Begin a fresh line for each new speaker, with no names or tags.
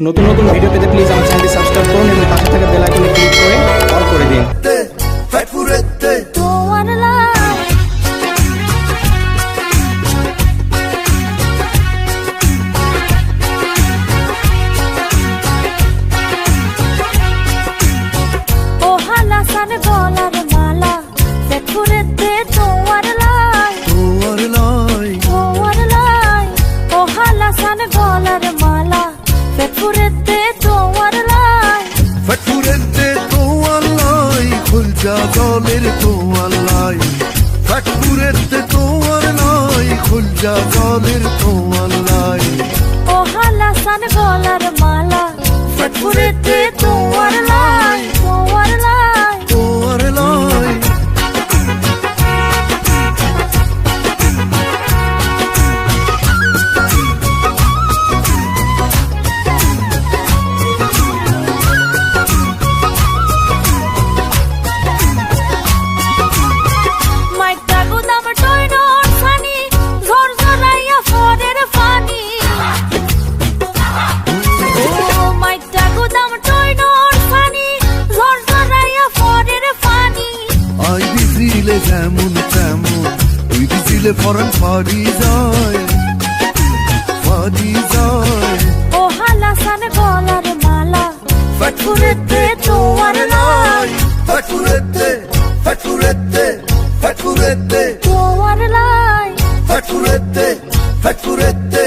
নতুন নতুন ভিডিও পেতে প্লিজ আমার চ্যানেলটি সাবস্ক্রাইব করুন এবং পাশে থাকা বেল আইকনে ক্লিক করে অল করে দিন।
Fat Furette,
তোমার লাই ও হালাসান গলার মালা পেটুরেতে তোমার লাই
তোমার লাই
তোমার লাই ও হালাসান গলার মালা
খুলজা জলের তোমার লাই। Furette তোমার লাই খুলজা কেমন কেমন? তুই দিছিলে ফরন ফারি যায় ফারি যায়।
ও হালাসান গলার মালা ফাটকুরেতে তোমার লাই ফাটকুরেতে ফাটকুরেতে ফাটকুরেতে তোমার লাই ফাটকুরেতে ফাটকুরেতে